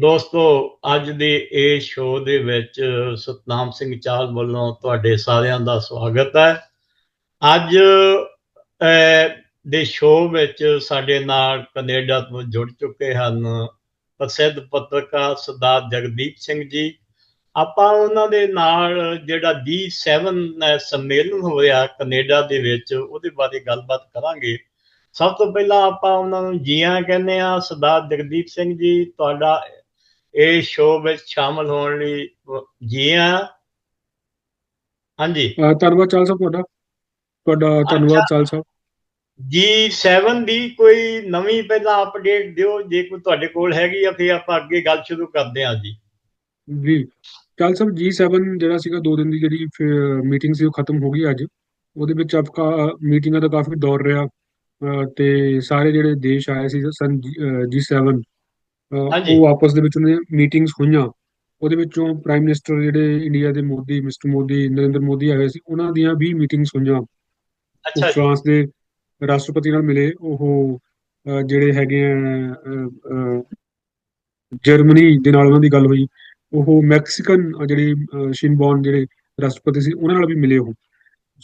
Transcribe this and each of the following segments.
ਦੋਸਤੋ, ਅੱਜ ਦੇ ਇਹ ਸ਼ੋਅ ਦੇ ਵਿੱਚ ਸਤਨਾਮ ਸਿੰਘ ਚਾਹਲ ਵੱਲੋਂ ਤੁਹਾਡੇ ਸਾਰਿਆਂ ਦਾ ਸਵਾਗਤ ਹੈ। ਅੱਜ ਦੇ ਸ਼ੋਅ ਵਿੱਚ ਸਾਡੇ ਨਾਲ ਕੈਨੇਡਾ ਤੋਂ ਜੁੜ ਚੁੱਕੇ ਹਨ ਪ੍ਰਸਿੱਧ ਪੱਤਰਕਾਰ ਸਰਦਾਰ ਜਗਦੀਪ ਸਿੰਘ ਜੀ। ਆਪਾਂ ਉਹਨਾਂ ਦੇ ਨਾਲ ਜਿਹੜਾ D7 ਸੰਮੇਲਨ ਹੋ ਰਿਹਾ ਕੈਨੇਡਾ ਦੇ ਵਿੱਚ, ਉਹਦੇ ਬਾਰੇ ਗੱਲਬਾਤ ਕਰਾਂਗੇ। ਸਭ ਤੋਂ ਪਹਿਲਾਂ ਆਪਾਂ ਉਹਨਾਂ ਨੂੰ ਜੀਆਂ ਕਹਿੰਦੇ ਆ ਸਰਦਾਰ ਜਗਦੀਪ ਸਿੰਘ ਜੀ, ਤੁਹਾਡਾ ਇਹ ਸ਼ੋਅ ਵਿੱਚ ਸ਼ਾਮਲ ਹੋਣ ਲਈ ਜੀ ਆ ਹਾਂਜੀ। ਧੰਨਵਾਦ ਚਾਲ ਸਾਹਿਬ ਤੁਹਾਡਾ। ਤੁਹਾਡਾ ਧੰਨਵਾਦ ਚਾਲ ਸਾਹਿਬ। ਜੀ 7 ਦੀ ਕੋਈ ਨਵੀਂ ਪਹਿਲਾਂ ਅਪਡੇਟ ਦਿਓ ਜੇ ਕੋਈ ਤੁਹਾਡੇ ਕੋਲ ਹੈਗੀ ਆ ਫਿਰ ਆਪਾਂ ਅੱਗੇ ਗੱਲ ਸ਼ੁਰੂ ਕਰਦੇ ਹਾਂ ਜੀ। ਜੀ। ਚਾਲ ਸਾਹਿਬ G7 ਜਿਹੜਾ ਸੀਗਾ 2 ਦਿਨ ਦੀ ਜਿਹੜੀ ਮੀਟਿੰਗ ਸੀ ਉਹ ਖਤਮ ਹੋ ਗਈ ਅੱਜ। ਉਹਦੇ ਵਿੱਚ ਆਪਕਾ ਮੀਟਿੰਗਾਂ ਦਾ ਕਾਫੀ ਦੌਰ ਰਿਹਾ। ਤੇ ਸਾਰੇ ਜਿਹੜੇ ਦੇਸ਼ ਆਏ ਸੀ ਸਨ G7 ਉਹ ਆਪਸ ਦੇ ਵਿੱਚ ਉਹਨੇ ਮੀਟਿੰਗਸ ਹੋਈਆਂ। ਉਹਦੇ ਵਿੱਚੋਂ ਪ੍ਰਾਈਮ ਮਿਨਿਸਟਰ ਜਿਹੜੇ ਇੰਡੀਆ ਦੇ ਮੋਦੀ ਮਿਸਟਰ ਮੋਦੀ ਨਰਿੰਦਰ ਮੋਦੀ ਆਏ ਸੀ ਉਹਨਾਂ ਦੀਆਂ ਵੀ ਮੀਟਿੰਗਸ ਹੋਈਆਂ। ਅੱਛਾ ਫਰਾਂਸ ਦੇ ਰਾਸ਼ਟਰਪਤੀ ਨਾਲ ਮਿਲੇ ਉਹ ਜਿਹੜੇ ਹੈਗੇ ਆ ਜਰਮਨੀ ਦੇ ਨਾਲ ਉਹਨਾਂ ਦੀ ਗੱਲ ਹੋਈ। ਉਹ ਮੈਕਸੀਕਨ ਜਿਹੜੀ ਸ਼ਿਨਬੌਨ ਜਿਹੜੇ ਰਾਸ਼ਟਰਪਤੀ ਸੀ ਉਹਨਾਂ ਨਾਲ ਵੀ ਮਿਲੇ ਉਹ।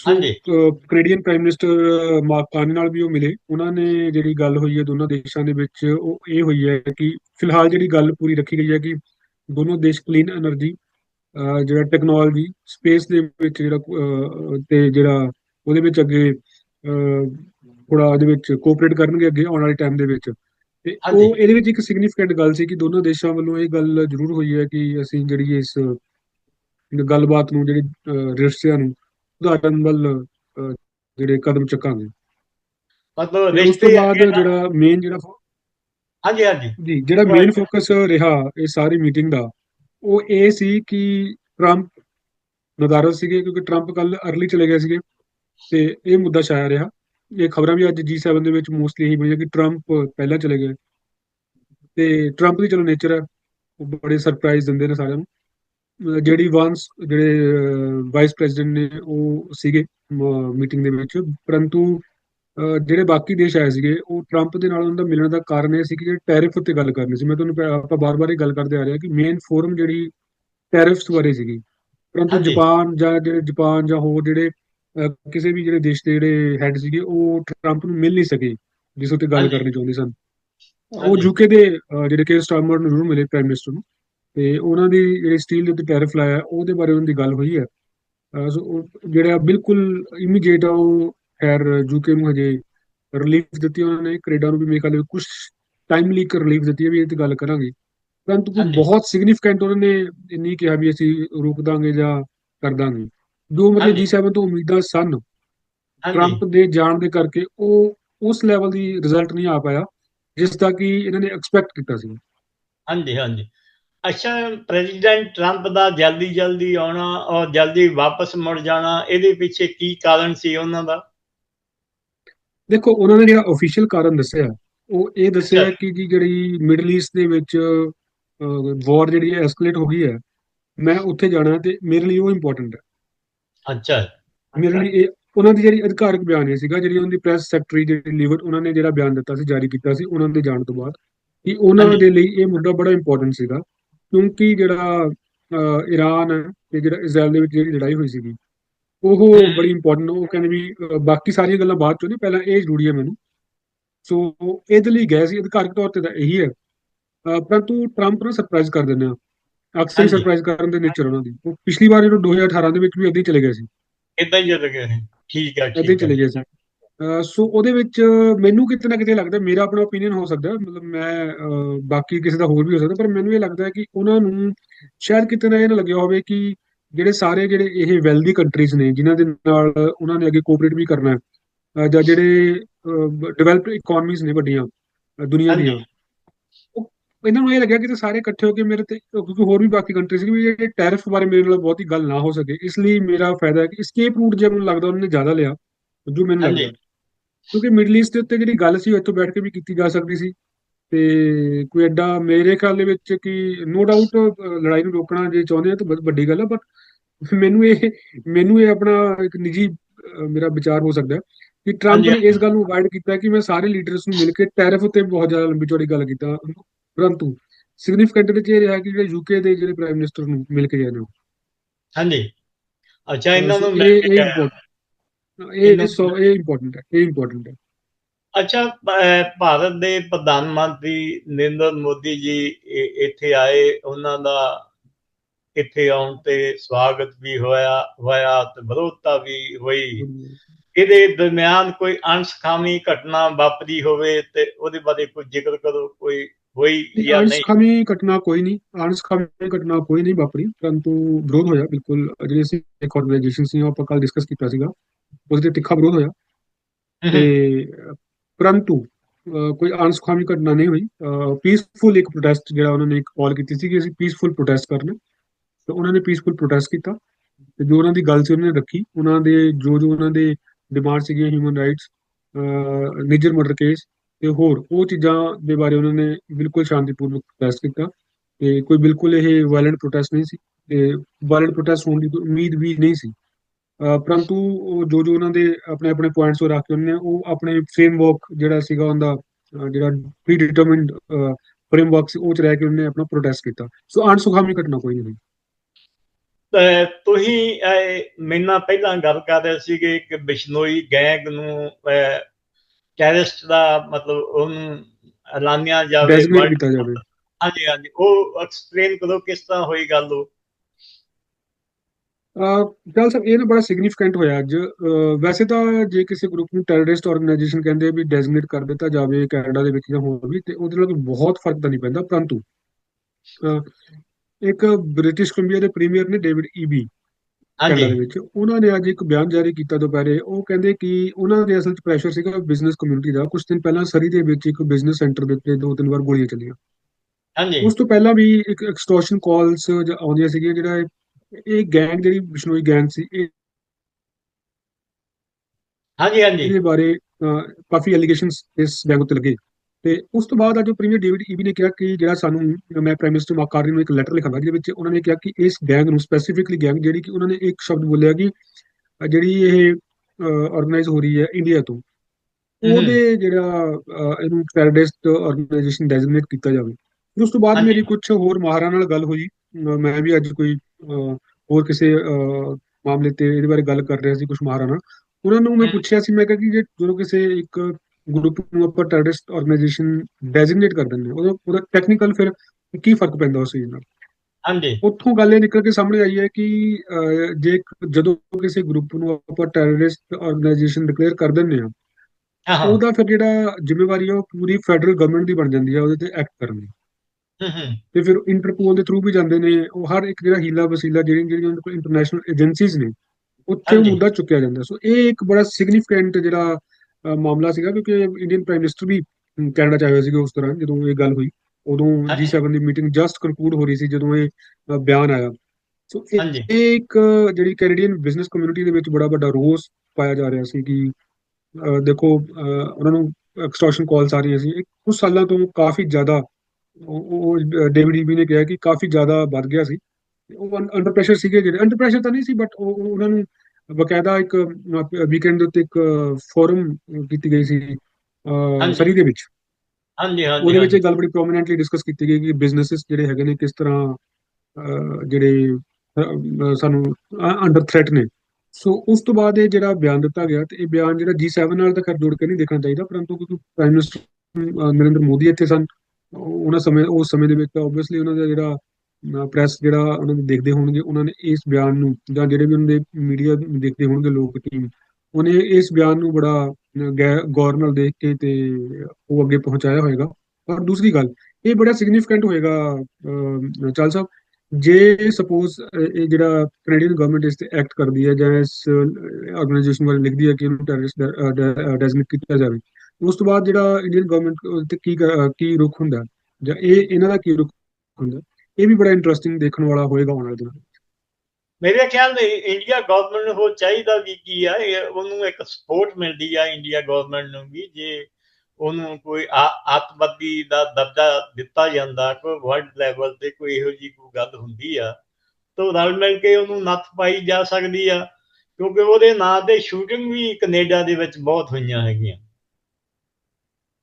ਹਾਂਜੀ। Canadian prime minister Mark Carney ਨਾਲ ਵੀ ਉਹ ਮਿਲੇ। ਉਹਨਾਂ ਨੇ ਜਿਹੜੀ ਗੱਲ ਹੋਈ ਹੈ ਦੋਨਾਂ ਦੇਸ਼ਾਂ ਦੇ ਵਿੱਚ ਉਹ ਇਹ ਹੋਈ ਹੈ ਕਿ ਫਿਲਹਾਲ ਜਿਹੜੀ ਗੱਲ ਪੂਰੀ ਰੱਖੀ ਗਈ ਹੈ ਕਿ ਦੋਨੋਂ ਦੇਸ਼ ਕਲੀਨ એનર્ਜੀ ਜਿਹੜਾ ਟੈਕਨੋਲੋਜੀ ਸਪੇਸ ਦੇ ਵਿੱਚ ਜਿਹੜਾ ਤੇ ਜਿਹੜਾ ਉਹਦੇ ਵਿੱਚ ਅੱਗੇ ਥੋੜਾ ਉਹਦੇ ਵਿੱਚ ਕੋਆਪਰੇਟ ਕਰਨਗੇ ਅੱਗੇ ਆਉਣ ਵਾਲੇ ਟਾਈਮ ਦੇ ਵਿੱਚ। ਤੇ ਉਹ ਇਹਦੇ ਵਿੱਚ ਇੱਕ ਸਿਗਨੀਫੀਕੈਂਟ ਗੱਲ ਸੀ ਕਿ ਦੋਨੋਂ ਦੇਸ਼ਾਂ ਵੱਲੋਂ ਇਹ ਗੱਲ ਜ਼ਰੂਰ ਹੋਈ ਹੈ ਕਿ ਅਸੀਂ ਜਿਹੜੀ ਇਸ ਗੱਲਬਾਤ ਨੂੰ ਜਿਹੜੀ ਰਿਸ਼ਤਿਆਂ ਨੂੰ ਸੁਧਾਰਨ ਵੱਲ ਜਿਹੜੇ ਕਦਮ ਚੱਕਾਂਗੇ। ਮਤਲਬ ਉਸ ਤੋਂ ਬਾਅਦ ਜਿਹੜਾ ਮੇਨ ਜਿਹੜਾ ਹਾਂਜੀ ਹਾਂਜੀ। ਜੀ ਜਿਹੜਾ ਮੇਨ ਫੋਕਸ ਰਿਹਾ ਇਹ ਸਾਰੀ ਮੀਟਿੰਗ ਦਾ ਉਹ ਇਹ ਸੀ ਕਿ ਟਰੰਪ ਨਦਾਰਦ ਸੀਗੇ ਕਿਉਂਕਿ ਟਰੰਪ ਕੱਲ ਅਰਲੀ ਚਲੇ ਗਏ ਸੀਗੇ। ਤੇ ਇਹ ਮੁੱਦਾ ਛਾਇਆ ਰਿਹਾ। ਇਹ ਖਬਰਾਂ ਵੀ ਅੱਜ G7 ਦੇ ਵਿੱਚ ਮੋਸਟਲੀ ਇਹੀ ਬਣੀ ਕਿ ਟਰੰਪ ਪਹਿਲਾਂ ਚਲੇ ਗਏ। ਤੇ ਟਰੰਪ ਦੀ ਚਲੋ ਨੇਚਰ ਹੈ। ਉਹ ਬੜੇ ਸਰਪ੍ਰਾਈਜ਼ ਦਿੰਦੇ ਨੇ ਸਾਰਿਆਂ ਨੂੰ। ਜਿਹੜੀ ਵਾਂਸ ਜਿਹੜੇ ਵਾਈਸ ਪ੍ਰੈਜ਼ੀਡੈਂਟ ਨੇ ਉਹ ਸੀਗੇ ਮੀਟਿੰਗ ਦੇ ਵਿੱਚ। ਪਰੰਤੂ ਜਿਹੜੇ ਬਾਕੀ ਦੇਸ਼ ਆਏ ਸੀਗੇ ਉਹ ਟਰੰਪ ਦੇ ਨਾਲ ਉਹਨਾਂ ਦਾ ਮਿਲਣ ਦਾ ਕਾਰਨ ਇਹ ਸੀ ਕਿ ਜਿਹੜੇ ਟੈਰਿਫ ਉੱਤੇ ਗੱਲ ਕਰਨੀ ਸੀ। ਮੈਂ ਤੁਹਾਨੂੰ ਆਪਾਂ ਬਾਰ-ਬਾਰ ਇਹ ਗੱਲ ਕਰਦੇ ਆ ਰਹੇ ਹਾਂ ਕਿ ਮੇਨ ਫੋਰਮ ਜਿਹੜੀ ਟੈਰਿਫਸ ਬਾਰੇ ਸੀਗੀ। ਪਰੰਤੂ ਜਾਪਾਨ ਜਾਂ ਜਿਹੜੇ ਜਾਪਾਨ ਜਾਂ ਹੋਰ ਜਿਹੜੇ ਕਿਸੇ ਵੀ ਜਿਹੜੇ ਦੇਸ਼ ਦੇ ਜਿਹੜੇ ਹੈੱਡ ਸੀਗੇ ਉਹ ਟਰੰਪ ਨੂੰ ਮਿਲ ਨਹੀਂ ਸਕੇ ਜਿਸ ਉੱਤੇ ਗੱਲ ਕਰਨੀ ਚਾਹੁੰਦੇ ਸਨ। ਉਹ ਯੂਕੇ ਦੇ ਜਿਹੜੇ ਕੇ ਸਟਾਰਮਰ ਨੂੰ ਮਿਲੇ ਪ੍ਰਾਈਮ ਮਿਨਿਸਟਰ ਨੂੰ। ਤੇ ਉਹਨਾਂ ਦੀ ਜਿਹੜੀ ਸਟੀਲ ਦੇ ਉੱਤੇ ਟੈਰਿਫ ਲਾਇਆ ਉਹਦੇ ਬਾਰੇ ਉਹਨਾਂ ਦੀ ਗੱਲ ਹੋਈ ਹੈ। ਸੋ ਜਿਹੜਾ ਬਿਲਕੁਲ ਇਮੀਡੀਏਟ ਆ ਉਹ ਖੈਰ ਯੂਕੇ ਨੂੰ ਹਜੇ ਰਿਲੀਫ ਦਿੱਤੀ ਉਹਨਾਂ ਨੇ। ਕੈਨੇਡਾ ਨੂੰ ਵੀ ਮੇਰੇ ਖਿਆਲ ਕੁਝ ਟਾਈਮਲੀ ਕਰ ਰਿਲੀਫ ਦਿੱਤੀ ਹੈ ਵੀ ਇਹ ਤੇ ਗੱਲ ਕਰਾਂਗੇ। ਪਰੰਤੂ ਕੋਈ ਬਹੁਤ ਸਿਗਨੀਫੀਕੈਂਟ ਉਹਨਾਂ ਨੇ ਇੰਨੀ ਕਿਹਾ ਵੀ ਅਸੀਂ ਰੋਕ ਦਾਂਗੇ ਜਾਂ ਕਰ ਦਾਂਗੇ। ਜੋ ਮਤਲਬ G7 ਤੋਂ ਉਮੀਦਾਂ ਸਨ। ਟਰੰਪ ਦੇ ਜਾਣ ਦੇ ਕਰਕੇ ਉਹ ਉਸ ਲੈਵਲ ਦੀ ਰਿਜ਼ਲਟ ਨਹੀਂ ਆ ਪਾਇਆ ਜਿਸ ਦਾ ਕਿ ਇਹਨਾਂ ਨੇ ਐਕਸਪੈਕਟ ਕੀਤਾ ਸੀ। ਹਾਂਜੀ ਹਾਂਜੀ। ਅੱਛਾ ਪ੍ਰੈਜ਼ੀਡੈਂਟ ਟਰੰਪ ਦਾ ਜਲਦੀ ਜਲਦੀ ਆਉਣਾ ਔਰ ਜਲਦੀ ਵਾਪਸ ਮੁੜ ਜਾਣਾ ਇਹਦੇ ਪਿੱਛੇ ਕੀ ਕਾਰਨ ਸੀ ਉਹਨਾਂ ਦਾ? ਦੇਖੋ ਉਹਨਾਂ ਨੇ ਜਿਹੜਾ ਅਫੀਸ਼ੀਅਲ ਕਾਰਨ ਦੱਸਿਆ ਉਹ ਇਹ ਦੱਸਿਆ ਕਿ ਜੀ ਜਿਹੜੀ ਮਿਡਲ ਈਸਟ ਦੇ ਵਿੱਚ ਵਾਰ ਜਿਹੜੀ ਐਸਕੇਲੇਟ ਹੋ ਗਈ ਹੈ। ਮੈਂ ਉੱਥੇ ਜਾਣਾ ਤੇ ਮੇਰੇ ਲਈ ਉਹ ਇੰਪੋਰਟੈਂਟ ਹੈ। ਅੱਛਾ। ਮੇਰੇ ਲਈ ਇਹ ਉਹਨਾਂ ਦੀ ਜਿਹੜੀ ਅਧਿਕਾਰਕ ਬਿਆਨ ਇਹ ਸੀਗਾ ਜਿਹੜੀ ਉਹਨਾਂ ਦੀ ਪ੍ਰੈਸ ਸੈਕਟਰੀ ਜਿਹੜੀ ਲਿਵਰ ਉਹਨਾਂ ਨੇ ਜਿਹੜਾ ਬਿਆਨ ਦਿੱਤਾ ਸੀ ਜਾਰੀ ਕੀਤਾ ਸੀ ਉਹਨਾਂ ਦੇ ਜਾਣ ਤੋਂ ਬਾਅਦ ਕਿ ਉਹਨਾਂ ਦੇ ਲਈ ਇਹ ਮੁੱਦਾ ਬੜਾ ਇੰਪੋਰਟੈਂਟ ਸੀਗਾ। ਕਿਉਂਕਿ ਜਿਹੜਾ ਈਰਾਨ ਤੇ ਜਿਹੜਾ ਇਜ਼ਰਾਈਲ ਦੇ ਵਿੱਚ ਜਿਹੜੀ ਲੜਾਈ ਹੋਈ ਸੀਗੀ ਉਹ ਬੜੀ ਇੰਪੋਰਟੈਂਟ ਉਹ ਕਹਿੰਦੇ ਵੀ ਬਾਕੀ ਸਾਰੀਆਂ ਗੱਲਾਂ ਬਾਅਦ ਚੋਂ ਨਹੀਂ ਪਹਿਲਾਂ ਇਹ ਜ਼ਰੂਰੀ ਹੈ ਮੈਨੂੰ। ਸੋ ਇਹਦੇ ਲਈ ਗਏ ਸੀ ਅਧਿਕਾਰਕ ਤੌਰ ਤੇ ਤਾਂ ਇਹੀ ਹੈ। ਪਰੰਤੂ ਟਰੰਪ ਨੂੰ ਸਰਪ੍ਰਾਈਜ਼ ਕਰ ਦਿੰਦੇ ਆ ਅਕਸਰ ਸਰਪ੍ਰਾਈਜ਼ ਕਰਨ ਦੇ ਨੇਚਰ ਉਹਨਾਂ ਦੀ। ਉਹ ਪਿਛਲੀ ਵਾਰ ਜਦੋਂ 2018 ਦੇ ਵਿੱਚ ਵੀ ਇਦਾਂ ਹੀ ਚਲੇ ਗਏ ਸੀ। ਇਦਾਂ ਹੀ ਚਲੇ ਗਏ ਠੀਕ ਹੈ ਇਦਾਂ ਹੀ। ਚਲੇ ਗਏ ਸੀ। ਸੋ ਉਹਦੇ ਵਿੱਚ ਮੈਨੂੰ ਕਿਤੇ ਨਾ ਕਿਤੇ ਲੱਗਦਾ ਮੇਰਾ ਆਪਣਾ ਓਪੀਨੀਅਨ ਹੋ ਸਕਦਾ ਮਤਲਬ ਮੈਂ ਬਾਕੀ ਕਿਸੇ ਦਾ ਹੋਰ ਵੀ ਹੋ ਸਕਦਾ ਪਰ ਮੈਨੂੰ ਇਹ ਲੱਗਦਾ ਹੈ ਕਿ ਉਹਨਾਂ ਨੂੰ ਸ਼ਾਇਦ ਕਿਤੇ ਨਾ ਇਹ ਨਾ ਲੱਗਿਆ ਹੋਵੇ ਕਿ ਜਿਹੜੇ ਸਾਰੇ ਜਿਹੜੇ ਇਹ ਵੈਲਦੀ ਕੰਟਰੀਜ਼ ਨੇ ਜਿਨ੍ਹਾਂ ਦੇ ਨਾਲ ਉਹਨਾਂ ਨੇ ਅੱਗੇ ਕੋਆਪਰੇਟ ਵੀ ਕਰਨਾ ਹੈ ਜਾਂ ਜਿਹੜੇ ਡਿਵੈਲਪਡ ਇਕਨੋਮੀਜ਼ ਨੇ ਵੱਡੀਆਂ ਦੁਨੀਆ ਦੀਆਂ ਇਹਨਾਂ ਨੂੰ ਇਹ ਲੱਗਿਆ ਕਿ ਸਾਰੇ ਇਕੱਠੇ ਹੋ ਕੇ ਮੇਰੇ ਤੇ ਕਿਉਂਕਿ ਹੋਰ ਵੀ ਬਾਕੀ ਕੰਟਰੀਜ਼ ਵੀ ਜਿਹੜੇ ਟੈਰਿਫ ਬਾਰੇ ਮੇਰੇ ਨਾਲ ਬਹੁਤੀ ਗੱਲ ਨਾ ਹੋ ਸਕੇ ਇਸ ਲਈ ਮੇਰਾ ਫਾਇਦਾ ਹੈ ਕਿ escape route ਜੇ ਮੈਨੂੰ ਲੱਗਦਾ ਉਹਨਾਂ ਨੇ ਜ਼ਿਆਦਾ ਲਿਆ ਜੋ ਮੈਨੂੰ ਲੱਗਦਾ। ਕਿਉਂਕਿ ਮਿਡਲ ਈਸਟ ਦੇ ਉੱਤੇ ਜਿਹੜੀ ਗੱਲ ਸੀ ਉਹ ਇੱਥੋਂ ਬੈਠ ਕੇ ਵੀ ਕੀਤੀ ਜਾ ਸਕਦੀ ਸੀ। ਤੇ ਕੋਈ ਐਡਾ ਮੇਰੇ ਖਿਆਲ ਦੇ ਵਿੱਚ ਕਿ ਨੋ ਡਾਊਟ ਲੜਾਈ ਨੂੰ ਰੋਕਣਾ ਜੇ ਚਾਹੁੰਦੇ ਆ ਤਾਂ ਵੱਡੀ ਗੱਲ ਹੈ ਬਟ ਮੈਨੂੰ ਇਹ ਮੈਨੂੰ ਇਹ ਆਪਣਾ ਇੱਕ ਨਿੱਜੀ ਮੇਰਾ ਵਿਚਾਰ ਹੋ ਸਕਦਾ ਕਿ ਟਰੰਪ ਨੇ ਇਸ ਗੱਲ ਨੂੰ ਅਵਾਇਡ ਕੀਤਾ ਕਿ ਮੈਂ ਸਾਰੇ ਲੀਡਰਸ ਨੂੰ ਮਿਲ ਕੇ ਟੈਰਿਫ ਉੱਤੇ ਬਹੁਤ ਜ਼ਿਆਦਾ ਲੰਬੀ ਚੌੜੀ ਗੱਲ ਕੀਤਾ। ਪਰੰਤੂ ਸਿਗਨੀਫੀਕੈਂਟ ਵਿੱਚ ਇਹ ਰਿਹਾ ਕਿ ਜਿਹੜੇ ਯੂਕੇ ਦੇ ਜਿਹੜੇ ਪ੍ਰਾਈਮ ਮਿਨਿਸਟਰ ਨੂੰ ਮਿਲ ਕੇ ਉਹ। ਹਾਂਜੀ। ਅੱਛਾ ਇਹਨਾਂ ਨੂੰ ਇਹ। ਇੰਪੋਰਟੈਂਟ ਇਹ ਇਹਨਾਂ ਇਹ ਸੋ ਇਹ ਇੰਪੋਰਟੈਂਟ ਹੈ ਇਹ ਇੰਪੋਰਟੈਂਟ ਹੈ। ਅੱਛਾ ਭਾਰਤ ਦੇ ਪ੍ਰਧਾਨ ਮੰਤਰੀ ਨਰਿੰਦਰ ਮੋਦੀ ਜੀ ਇੱਥੇ ਆਏ ਉਹਨਾਂ ਦਾ ਇੱਥੇ ਆਉਣ ਤੇ ਸਵਾਗਤ ਵੀ ਹੋਇਆ ਹੋਇਆ ਤੇ ਵਿਰੋਧਤਾ ਵੀ ਹੋਈ। ਇਹਦੇ ਦਰਮਿਆਨ ਕੋਈ ਅਣਸਖਾਮੀ ਘਟਨਾ ਵਾਪਰੀ ਹੋਵੇ ਤੇ ਉਹਦੇ ਬਾਰੇ ਕੋਈ ਜ਼ਿਕਰ ਕਰੋ ਕੋਈ ਹੋਈ ਜਾਂ ਨਹੀਂ? ਅਣਸਖਾਮੀ ਘਟਨਾ ਕੋਈ ਨਹੀਂ ਅਣਸਖਾਮੀ ਘਟਨਾ ਕੋਈ ਨਹੀਂ ਵਾਪਰੀ ਪਰੰਤੂ ਵਿਰੋਧ ਹੋਇਆ ਬਿਲਕੁਲ ਜਿਹੜੀ ਅਸੀਂ ਇੱਕ ਆਰਗੇਨਾਈਜੇਸ਼ਨ ਸੀ ਉਹ ਆਪਾਂ ਕੱਲ ਡਿਸਕਸ ਕੀਤਾ ਸੀਗਾ। ਉਸ ਦੇ ਤਿੱਖਾ ਵਿਰੋਧ ਹੋਇਆ ਤੇ ਪਰੰਤੂ ਕੋਈ ਅਣਸੁਖਾਵੀ ਘਟਨਾ ਨਹੀਂ ਹੋਈ। ਪੀਸਫੁਲ ਇੱਕ ਪ੍ਰੋਟੈਸਟ ਜਿਹੜਾ ਉਹਨਾਂ ਨੇ ਇੱਕ ਕਾਲ ਕੀਤੀ ਸੀ ਕਿ ਅਸੀਂ ਪੀਸਫੁਲ ਪ੍ਰੋਟੈਸਟ ਕਰਨਾ। ਤੇ ਉਹਨਾਂ ਨੇ ਪੀਸਫੁਲ ਪ੍ਰੋਟੈਸਟ ਕੀਤਾ। ਤੇ ਜੋ ਉਹਨਾਂ ਦੀ ਗੱਲ ਸੀ ਉਹਨਾਂ ਨੇ ਰੱਖੀ। ਉਹਨਾਂ ਦੇ ਜੋ ਜੋ ਉਹਨਾਂ ਦੇ ਡਿਮਾਂਡ ਸੀਗੀਆਂ human rights Nijjar murder case ਤੇ ਹੋਰ ਉਹ ਚੀਜ਼ਾਂ ਦੇ ਬਾਰੇ ਉਹਨਾਂ ਨੇ ਬਿਲਕੁਲ ਸ਼ਾਂਤੀਪੂਰਵਕ ਪ੍ਰੋਟੈਸਟ ਕੀਤਾ। ਤੇ ਕੋਈ ਬਿਲਕੁਲ ਇਹ ਵਾਇਲੈਂਟ ਪ੍ਰੋਟੈਸਟ ਨਹੀਂ ਸੀ। ਤੇ ਵਾਇਲੈਂਟ ਪ੍ਰੋਟੈਸਟ ਹੋਣ ਦੀ ਉਮੀਦ ਵੀ ਨਹੀਂ ਸੀ। ਪਰੰਤੂ ਜੋ ਜੋ ਉਹਨਾਂ ਦੇ ਆਪਣੇ ਆਪਣੇ ਪੁਆਇੰਟਸ ਉਹ ਰੱਖ ਕੇ ਉਹਨੇ ਉਹ ਆਪਣੇ ਫਰੇਮਵਰਕ ਜਿਹੜਾ ਸੀਗਾ ਉਹਦਾ ਜਿਹੜਾ ਪ੍ਰੀ ਡਿਟਰਮਿਨਡ ਫਰੇਮਵਰਕ ਸੀ ਉਹ ਚ ਰਹਿ ਕੇ ਉਹਨੇ ਆਪਣਾ ਪ੍ਰੋਟੈਸਟ ਕੀਤਾ। ਸੋ ਅਣਸੁਖਾਵੀ ਘਟਨਾ ਕੋਈ ਨਹੀਂ ਤੁਸੀਂ ਨਾਲ ਪਹਿਲਾਂ ਗੱਲ ਕਰ ਰਹੇ ਸੀਗੇ ਕਿ ਬਿਸ਼ਨੋਈ ਗੈਂਗ ਨੂੰ ਟੈਰਰਿਸਟ ਦਾ ਮਤਲਬ ਉਹਨੂੰ ਐਲਾਨਿਆ ਜਾਵੇ ਹਾਂਜੀ ਹਾਂਜੀ। ਉਹ ਐਕਸਪਲੇਨ ਕਰੋ ਕਿਸ ਤਰ੍ਹਾਂ ਹੋਈ ਗੱਲ ਉਹ। ਗੱਲ ਸਾਹਿਬ ਇਹ ਨਾ ਬੜਾ ਸਿਗਨੀਫੀਕੈਂਟ ਹੋਇਆ ਅੱਜ। ਵੈਸੇ ਤਾਂ ਜੇ ਕਿਸੇ ਗਰੁੱਪ ਨੂੰ ਟੈਰਰਿਸਟ ਆਰਗੇਨਾਈਜੇਸ਼ਨ ਕਹਿੰਦੇ ਵੀ ਡੈਜ਼ਿਗਨੇਟ ਕਰ ਦਿੱਤਾ ਜਾਵੇ ਕੈਨੇਡਾ ਦੇ ਵਿੱਚ ਜਾਂ ਹੋਰ ਵੀ ਤੇ ਉਹਦੇ ਨਾਲ ਕੋਈ ਬਹੁਤ ਫ਼ਰਕ ਤਾਂ ਨਹੀਂ ਪੈਂਦਾ ਪਰੰਤੂ ਇੱਕ ਬ੍ਰਿਟਿਸ਼ ਕੋਲੰਬੀਆ ਦੇ ਪ੍ਰੀਮੀਅਰ ਨੇ ਡੇਵਿਡ ਈਬੀ ਕੈਨੇਡਾ ਦੇ ਵਿੱਚ। ਉਹਨਾਂ ਨੇ ਅੱਜ ਇੱਕ ਬਿਆਨ ਜਾਰੀ ਕੀਤਾ ਦੁਪਹਿਰੇ। ਉਹ ਕਹਿੰਦੇ ਕਿ ਉਹਨਾਂ ਦੇ ਅਸਲ 'ਚ ਪ੍ਰੈਸ਼ਰ ਸੀਗਾ ਬਿਜ਼ਨਸ ਕਮਿਊਨਿਟੀ ਦਾ। ਕੁਝ ਦਿਨ ਪਹਿਲਾਂ ਸਰੀ ਦੇ ਵਿੱਚ ਇੱਕ ਬਿਜ਼ਨਸ ਸੈਂਟਰ ਦੇ ਉੱਤੇ ਦੋ ਤਿੰਨ ਵਾਰ ਗੋਲੀਆਂ ਚੱਲੀਆਂ। ਹਾਂਜੀ। ਉਸ ਤੋਂ ਪਹਿਲਾਂ ਵੀ ਇੱਕ ਐਕਸਟੋਰਸ਼ਨ ਕਾਲਸ ਆਉਂਦੀਆਂ ਸੀਗੀਆਂ ਜਿਹੜਾ ਇਹ- ਗੈਂਗ ਜਿਹੜੀ ਬਿਸ਼ਨੋਈ ਗੈਂਗ ਸੀ ਇਹ ਹਾਂਜੀ ਹਾਂਜੀ ਇਹਦੇ ਬਾਰੇ ਕਾਫੀ ਐਲੀਗੇਸ਼ਨਸ ਇਸ ਗੈਂਗ ਉੱਤੇ ਲੱਗੇ ਤੇ ਉਸ ਤੋਂ ਬਾਅਦ ਅੱਜ ਪ੍ਰੀਮੀਅਰ ਡੇਵਿਡ ਈਬੀ ਨੇ ਕਿਹਾ ਕਿ ਜਿਹੜਾ ਸਾਨੂੰ ਮੈਂ ਪ੍ਰਾਈਮ ਮਿਨਿਸਟਰ ਮਾਕਾਰੀ ਨੂੰ ਇੱਕ ਲੈਟਰ ਲਿਖਾਂਗਾ ਜਿਹਦੇ ਵਿੱਚ ਉਹਨਾਂ ਨੇ ਕਿਹਾ ਕਿ ਇਸ ਗੈਂਗ ਨੂੰ ਸਪੈਸੀਫਿਕਲੀ ਗੈਂਗ ਜਿਹੜੀ ਕਿ ਉਹਨਾਂ ਨੇ ਇੱਕ ਸ਼ਬਦ ਬੋਲਿਆ ਕਿ ਜਿਹੜੀ ਇਹ ਆਰਗੇਨਾਈਜ਼ ਹੋ ਰਹੀ ਹੈ ਇੰਡੀਆ ਤੋਂ। ਉਹਦੇ ਜਿਹੜਾ ਇਹਨੂੰ ਟੈਰਰਿਸਟ ਆਰਗੇਨਾਈਜੇਸ਼ਨ ਡੈਜ਼ਿਗਨੇਟ ਕੀਤਾ ਜਾਵੇ ਉਸ ਤੋਂ ਬਾਅਦ। ਮੇਰੀ ਕੁਝ ਹੋਰ ਮਾਹਰਾਂ ਨਾਲ ਗੱਲ ਹੋਈ ਮੈਂ ਵੀ ਅੱਜ ਕੋਈ ਹੋਰ ਕਿਸੇ ਮਾਮਲੇ ਤੇ ਇਹਦੇ ਬਾਰੇ ਗੱਲ ਕਰ ਰਿਹਾ ਸੀ ਕੁਝ ਮਾਹਰਾਂ ਨਾਲ ਉਹਨਾਂ ਨੂੰ ਮੈਂ। ਪੁੱਛਿਆ ਸੀ ਮੈਂ ਕਿਹਾ ਕਿ ਜੇ ਜਦੋਂ ਕਿਸੇ ਇੱਕ ਗਰੁੱਪ ਨੂੰ ਆਪਾਂ ਟੈਰਰਿਸਟ ਆਰਗੇਨਾਈਜੇਸ਼ਨ ਡੈਜ਼ਿਗਨੇਟ ਕਰ ਦਿੰਦੇ ਉਹਦਾ ਉਹਦਾ ਟੈਕਨੀਕਲ ਫਿਰ ਕੀ ਫ਼ਰਕ ਪੈਂਦਾ ਉਸ ਚੀਜ਼ ਨਾਲ? ਹਾਂਜੀ। ਉੱਥੋਂ ਗੱਲ ਇਹ ਨਿਕਲ ਕੇ ਸਾਹਮਣੇ ਆਈ ਹੈ ਕਿ ਜੇ ਜਦੋਂ ਕਿਸੇ ਗਰੁੱਪ ਨੂੰ ਆਪਾਂ ਟੈਰਰਿਸਟ ਆਰਗੇਨਾਈਜੇਸ਼ਨ ਡਿਕਲੇਅਰ ਕਰ ਦਿੰਦੇ ਹਾਂ ਉਹਦਾ ਫਿਰ ਜਿਹੜਾ ਜ਼ਿੰਮੇਵਾਰੀ ਆ ਉਹ ਪੂਰੀ ਫੈਡਰਲ ਗਵਰਨਮੈਂਟ ਦੀ ਬਣ ਜਾਂਦੀ ਹੈ ਉਹਦੇ ਤੇ ਐਕਟ ਕਰਨ। ਦੀ ਤੇ ਫਿਰ ਇੰਟਰਪੋਲ ਦੇ ਥਰੂ ਵੀ ਜਾਂਦੇ ਨੇ ਉਹ ਹਰ ਇੱਕ ਜਿਹੜਾ ਹੀਲਾ ਵਸੀਲਾ ਜਿਹੜੀਆਂ ਜਿਹੜੀਆਂ ਉਹਨਾਂ ਕੋਲ ਇੰਟਰਨੈਸ਼ਨਲ ਏਜੰਸੀਜ਼ ਨੇ ਉੱਥੇ। ਮੁੱਦਾ ਚੁੱਕਿਆ ਜਾਂਦਾ। ਸੋ ਇਹ ਇੱਕ ਬੜਾ ਸਿਗਨੀਫੀਕੈਂਟ ਜਿਹੜਾ ਮਾਮਲਾ ਸੀਗਾ ਕਿਉਂਕਿ ਇੰਡੀਅਨ ਪ੍ਰਾਈਮ ਮਿਨਿਸਟਰ ਵੀ ਕੈਨੇਡਾ ਚ ਆਏ ਸੀਗੇ ਉਸ ਦੌਰਾਨ ਜਦੋਂ ਇਹ ਗੱਲ ਹੋਈ। ਉਦੋਂ ਹਾਂਜੀ। G7 ਦੀ ਮੀਟਿੰਗ ਜਸਟ ਕੰਕਲੂਡ ਹੋ ਰਹੀ ਸੀ ਜਦੋਂ ਇਹ ਬਿਆਨ ਆਇਆ। ਸੋ ਇਹ ਇੱਕ ਜਿਹੜੀ ਕੈਨੇਡੀਅਨ ਬਿਜ਼ਨਸ ਕਮਿਊਨਿਟੀ ਦੇ ਵਿੱਚ ਬੜਾ ਵੱਡਾ ਰੋਸ ਪਾਇਆ ਜਾ ਰਿਹਾ ਸੀ ਕਿ ਦੇਖੋ ਉਹਨਾਂ ਨੂੰ ਐਕਸਟੋਰਸ਼ਨ ਕਾਲਸ ਆ ਰਹੀਆਂ ਸੀ। ਕੁਝ ਸਾਲਾਂ ਤੋਂ ਕਾਫੀ ਜ਼ਿਆਦਾ ਉਹ ਡੇਵਿਡ ਈਬੀ ਨੇ ਕਿਹਾ ਕਿ ਕਾਫੀ ਜ਼ਿਆਦਾ ਵੱਧ ਗਿਆ ਸੀ। ਉਹ ਅੰਡਰ ਪ੍ਰੈਸ਼ਰ ਸੀਗੇ ਜਿਹੜੇ। ਅੰਡਰ ਪ੍ਰੈਸ਼ਰ ਤਾਂ ਨਹੀਂ ਸੀ ਬਟ ਉਹ ਉਹ- ਉਹਨਾਂ ਨੂੰ ਬਕਾਇਦਾ ਇੱਕ ਵੀਕਐਂਡ ਦੇ ਉੱਤੇ ਇੱਕ ਫੋਰਮ ਕੀਤੀ ਗਈ ਸੀ। ਸਰੀ ਦੇ ਵਿੱਚ। ਹਾਂਜੀ ਹਾਂਜੀ ਉਹਦੇ ਵਿੱਚ। ਇਹ ਗੱਲ ਬੜੀ ਪ੍ਰੋਮਿਨੈਂਟਲੀ ਡਿਸਕਸ ਕੀਤੀ ਗਈ ਕਿ ਬਿਜ਼ਨੈਸਸ ਜਿਹੜੇ ਹੈਗੇ ਨੇ ਕਿਸ ਤਰ੍ਹਾਂ ਜਿਹੜੇ ਸਾਨੂੰ ਅੰਡਰ ਥ੍ਰੈਟ ਨੇ। ਸੋ ਉਸ ਤੋਂ ਬਾਅਦ ਇਹ ਜਿਹੜਾ ਬਿਆਨ ਦਿੱਤਾ ਗਿਆ ਤੇ ਇਹ ਬਿਆਨ ਜਿਹੜਾ G7 ਨਾਲ ਤਾਂ ਖੈਰ ਜੋੜ ਕੇ ਨਹੀਂ ਦੇਖਣਾ ਚਾਹੀਦਾ ਪਰੰਤੂ ਕਿਉਂਕਿ ਪ੍ਰਾਈਮ ਮਿਨਿਸਟਰ ਨਰਿੰਦਰ ਮੋਦੀ ਇੱਥੇ ਸਨ। ਉਹਨਾਂ ਸਮੇਂ, ਉਸ ਸਮੇਂ ਦੇ ਵਿੱਚ ਆਬਵੀਅਸਲੀ ਉਹਨਾਂ ਦਾ ਜਿਹੜਾ ਪ੍ਰੈਸ ਜਿਹੜਾ ਉਹਨਾਂ ਨੂੰ ਦੇਖਦੇ ਹੋਣਗੇ, ਉਹਨਾਂ ਨੇ ਇਸ ਬਿਆਨ ਨੂੰ ਜਾਂ ਜਿਹੜੇ ਵੀ ਉਹਨਾਂ ਦੇ ਮੀਡੀਆ ਦੇਖਦੇ ਹੋਣਗੇ ਲੋਕ ਟੀਮ ਉਹਨੇ ਇਸ ਬਿਆਨ ਨੂੰ ਬੜਾ ਗੌਰ ਨਾਲ ਦੇਖ ਕੇ ਤੇ ਉਹ ਅੱਗੇ ਪਹੁੰਚਾਇਆ ਹੋਏਗਾ। ਔਰ ਦੂਸਰੀ ਗੱਲ, ਇਹ ਬੜਾ ਸਿਗਨੀਫੀਕੈਂਟ ਹੋਏਗਾ ਚਾਲ ਸਾਹਿਬ, ਜੇ ਸਪੋਜ਼ ਇਹ ਜਿਹੜਾ ਕੈਨੇਡੀਅਨ ਗਵਰਨਮੈਂਟ ਇਸ ਤੇ ਐਕਟ ਕਰਦੀ ਹੈ ਜਾਂ ਇਸ ਆਰਗੇਨਾਈਜੇਸ਼ਨ ਬਾਰੇ ਲਿਖਦੀ ਹੈ ਕਿ ਇਹਨੂੰ ਟੈਰਰਿਸਟ ਡੈਜ਼ਿਗਨੇਟ ਕੀਤਾ ਜਾਵੇ ਉਸ ਤੋਂ ਬਾਅਦ ਜਿਹੜਾ ਇੰਡੀਅਨ ਗਵਰਨਮੈਂਟ ਤੇ ਕੀ ਕੀ ਰੁਖ ਹੁੰਦਾ, ਜਾਂ ਇਹ, ਇਹਨਾਂ ਦਾ ਕੀ ਰੁਖ ਹੁੰਦਾ, ਇਹ ਵੀ ਬੜਾ ਇੰਟਰਸਟਿੰਗ ਦੇਖਣ ਵਾਲਾ ਹੋਏਗਾ ਆਉਣ ਵਾਲੇ ਦਿਨਾਂ ਵਿੱਚ। ਮੇਰੇ ਖਿਆਲ ਦੇ ਇੰਡੀਆ ਗਵਰਨਮੈਂਟ ਨੂੰ ਉਹ ਚਾਹੀਦਾ ਵੀ ਕੀ ਆ ਉਹਨੂੰ ਇੱਕ ਸਪੋਰਟ ਮਿਲਦੀ ਆ ਇੰਡੀਆ ਗਵਰਨਮੈਂਟ ਨੂੰ ਵੀ, ਜੇ ਉਹਨੂੰ ਕੋਈ ਆ- ਦਾ ਦਰਜਾ ਦਿੱਤਾ ਜਾਂਦਾ, ਕੋਈ ਵਰਲਡ ਲੈਵਲ ਤੇ ਕੋਈ ਇਹੋ ਜੀ ਕੋਈ ਗੱਲ ਹੁੰਦੀ ਆ, ਤਾਂ ਰਲ ਮਿਲ ਕੇ ਉਹਨੂੰ ਨੱਥ ਪਾਈ ਜਾ ਸਕਦੀ ਆ, ਕਿਉਂਕਿ ਉਹਦੇ ਨਾਂ ਤੇ ਸ਼ੂਟਿੰਗ ਵੀ ਕੈਨੇਡਾ ਦੇ ਵਿੱਚ ਬਹੁਤ ਹੋਈਆਂ ਹੈਗੀਆਂ।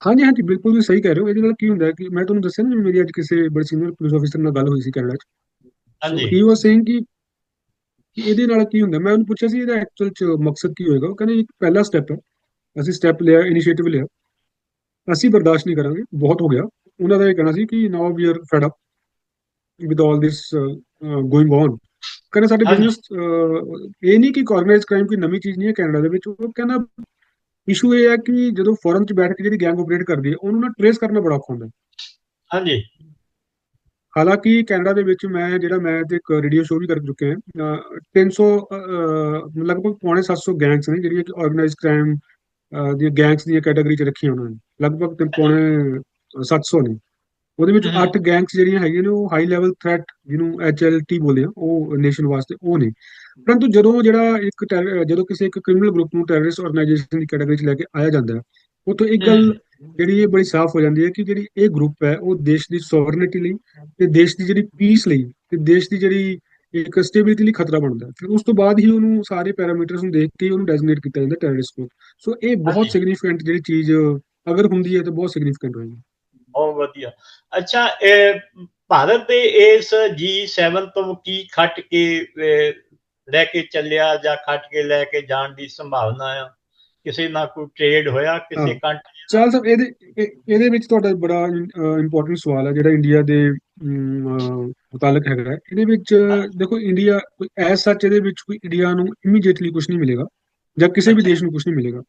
ਹਾਂਜੀ ਹਾਂਜੀ ਬਿਲਕੁਲ ਤੁਸੀਂ ਸਹੀ ਕਹਿ ਰਹੇ ਹੋ। ਇਹਦੇ ਨਾਲ ਕੀ ਹੁੰਦਾ ਹੈ ਕਿ ਮੈਂ ਤੁਹਾਨੂੰ ਦੱਸਿਆ ਨਾ ਜਿਵੇਂ ਮੇਰੀ ਅੱਜ ਕਿਸੇ ਬੜੇ ਸੀਨੀਅਰ ਪੁਲਿਸ ਅਫਸਰ ਨਾਲ ਗੱਲ ਹੋਈ ਸੀ ਕੈਨੇਡਾ 'ਚ। ਸੋ ਹਾਂਜੀ ਹੀ ਵਾਸ ਸੇਇੰਗ ਕਿ ਕਿ ਇਹਦੇ ਨਾਲ ਕੀ ਹੁੰਦਾ ਮੈਂ ਉਹਨੂੰ ਪੁੱਛਿਆ ਸੀ ਇਹਦਾ ਐਕਚੁਅਲ ਚ ਮਕਸਦ ਕੀ ਹੋਏਗਾ। ਉਹ ਕਹਿੰਦੇ ਇੱਕ ਪਹਿਲਾ ਸਟੈਪ ਹੈ। ਅਸੀਂ ਸਟੈਪ ਲਿਆ ਇਨੀਸ਼ੀਏਟਿਵ ਲਿਆ। ਅਸੀਂ ਬਰਦਾਸ਼ਤ ਨਹੀਂ ਕਰਾਂਗੇ ਬਹੁਤ ਹੋ ਗਿਆ। ਉਹਨਾਂ ਦਾ ਇਹ ਕਹਿਣਾ ਸੀ ਕਿ now we are fed up with all this going on ਕਹਿੰਦੇ ਸਾਡੇ ਹਾਂਜੀ। ਬਿਜ਼ਨਸ ਇਹ ਨਹੀਂ ਕਿ ਆਰਗੇਨਾਈਜ਼ ਕ੍ਰਾਈਮ ਕੋਈ ਨਵੀਂ ਚੀਜ਼ ਨਹੀਂ ਹੈ ਕੈਨੇਡਾ ਦੇ ਵਿੱਚ। ਉਹ ਕਹਿੰਦਾ ਇਸ਼ੂ ਇਹ ਹੈ ਕਿ ਜਦੋਂ ਫੋਰਨ ਚ ਬੈਠ ਕੇ ਜਿਹੜੀ ਗੈਂਗ ਆਪਰੇਟ ਕਰਦੀ ਹੈ ਉਹਨੂੰ ਨਾ ਟ੍ਰੇਸ ਕਰਨਾ ਬੜਾ ਔਖਾ ਹੁੰਦਾ ਹਾਂਜੀ। ਹਾਲਾਂਕਿ ਕੈਨੇਡਾ ਦੇ ਵਿੱਚ ਮੈਂ ਜਿਹੜਾ ਮੈਂ ਤੇ ਇੱਕ ਰੇਡੀਓ ਸ਼ੋਅ ਵੀ ਕਰ ਚੁੱਕੇ ਹਾਂ ਅਹ 300 ਅਹ, ਲਗਭਗ ਪੌਣੇ 700 ਗੈਂਗਸ ਨੇ ਜਿਹੜੀਆਂ ਕਿ ਆਰਗੇਨਾਈਜ਼ ਕ੍ਰਾਈਮ ਦੀਆਂ ਗੈਂਗਸ ਦੀਆਂ ਕੈਟਾਗਰੀ ਚ ਰੱਖੀਆਂ ਉਹਨਾਂ ਨੇ। ਲਗਭਗ ਪੌਣੇ 700 ਨੇ। ਉਹਦੇ ਵਿੱਚ ਹਮ, 8 ਗੈਂਗਸ ਜਿਹੜੀਆਂ ਹੈਗੀਆਂ ਨੇ ਉਹ ਹਾਈ ਲੈਵਲ ਥ੍ਰੈਟ ਜਿਹਨੂੰ ਐਚਐਲਟੀ ਬੋਲਦੇ ਆ ਉਹ ਨੇਸ਼ਨ ਵਾਸਤੇ ਉਹ ਨੇ। ਪਰੰਤੂ ਜਦੋਂ ਜਿਹੜਾ ਇੱਕ ਜਦੋਂ ਕਿਸੇ ਇੱਕ ਕ੍ਰਿਮੀਨਲ ਗਰੁੱਪ ਨੂੰ ਟੈਰਰਿਸਟ ਆਰਗੇਨਾਈਜੇਸ਼ਨ ਦੀ ਕੈਟਾਗਰੀ ਚ ਲੈ ਕੇ ਆਇਆ ਜਾਂਦਾ ਹੈ ਉੱਥੋਂ ਇੱਕ ਗੱਲ ਜਿਹੜੀ ਇਹ ਬੜੀ ਸਾਫ਼ ਹੋ ਜਾਂਦੀ ਹੈ ਕਿ ਜਿਹੜੀ ਇਹ ਗਰੁੱਪ ਹੈ ਉਹ ਦੇਸ਼ ਦੀ ਸੋਵਰਨਿਟੀ ਲਈ ਤੇ ਦੇਸ਼ ਦੀ ਜਿਹੜੀ ਪੀਸ ਲਈ ਤੇ ਦੇਸ਼ ਦੀ ਜਿਹੜੀ ਇੱਕ ਸਟੇਬਿਲਿਟੀ ਲਈ ਖਤਰਾ ਬਣਦਾ। ਫਿਰ ਉਸ ਤੋਂ ਬਾਅਦ ਹੀ ਉਹਨੂੰ ਸਾਰੇ ਪੈਰਾਮੀਟਰਸ ਨੂੰ ਦੇਖ ਕੇ ਉਹਨੂੰ ਡੈਜ਼ਿਗਨੇਟ ਕੀਤਾ ਜਾਂਦਾ ਟੈਰਰਿਸਟ ਗਰੁੱਪ ਸੋ ਇਹ ਬਹੁਤ ਸਿਗਨੀਫੀਕੈਂਟ ਜਿਹੜੀ ਚੀਜ਼ ਅਗਰ ਹੁੰਦੀ ਹੈ ਤਾਂ ਬਹੁਤ ਸਿਗਨੀਫੀਕੈਂਟ ਹੋਏਗੀ। ਬਹੁਤ ਵਧੀਆ। ਅੱਛਾ ਇਹ ਭਾਰਤ ਦੇ ਇਸ G7 ਤੋਂ ਕੀ ਖੱਟ ਕੇ ਲੈ ਕੇ ਚੱਲਿਆ ਜਾਂ ਖੱਟ ਕੇ ਲੈ ਕੇ ਜਾਣ ਦੀ ਸੰਭਾਵਨਾ ਆ। ਕਿਸੇ ਨਾਲ ਕੋਈ ਟ੍ਰੇਡ ਹੋਇਆ ਕਿਸੇ ਕੰਟਰੀ ਚਾਲ ਸਾਹਿਬ ਇਹਦੇ ਇਹ- ਇਹਦੇ ਵਿੱਚ ਤੁਹਾਡਾ ਬੜਾ ਇੰਪੋਰਟੈਂਟ ਸਵਾਲ ਹੈ ਜਿਹੜਾ ਇੰਡੀਆ ਦੇ ਮੁਤਾਲਕ ਹੈਗਾ। ਇਹਦੇ ਵਿੱਚ ਦੇਖੋ ਇੰਡੀਆ ਕੋਈ ਐਸ ਸੱਚ ਇਹਦੇ ਵਿੱਚ ਕੋਈ ਇੰਡੀਆ ਨੂੰ ਇਮੀਡੀਏਟਲੀ ਕੁਝ ਨਹੀਂ ਮਿਲੇਗਾ ਜਾਂ ਕਿਸੇ ਵੀ ਦੇਸ਼ ਨੂੰ ਕੁਝ ਨਹੀਂ ਮਿਲੇਗਾ।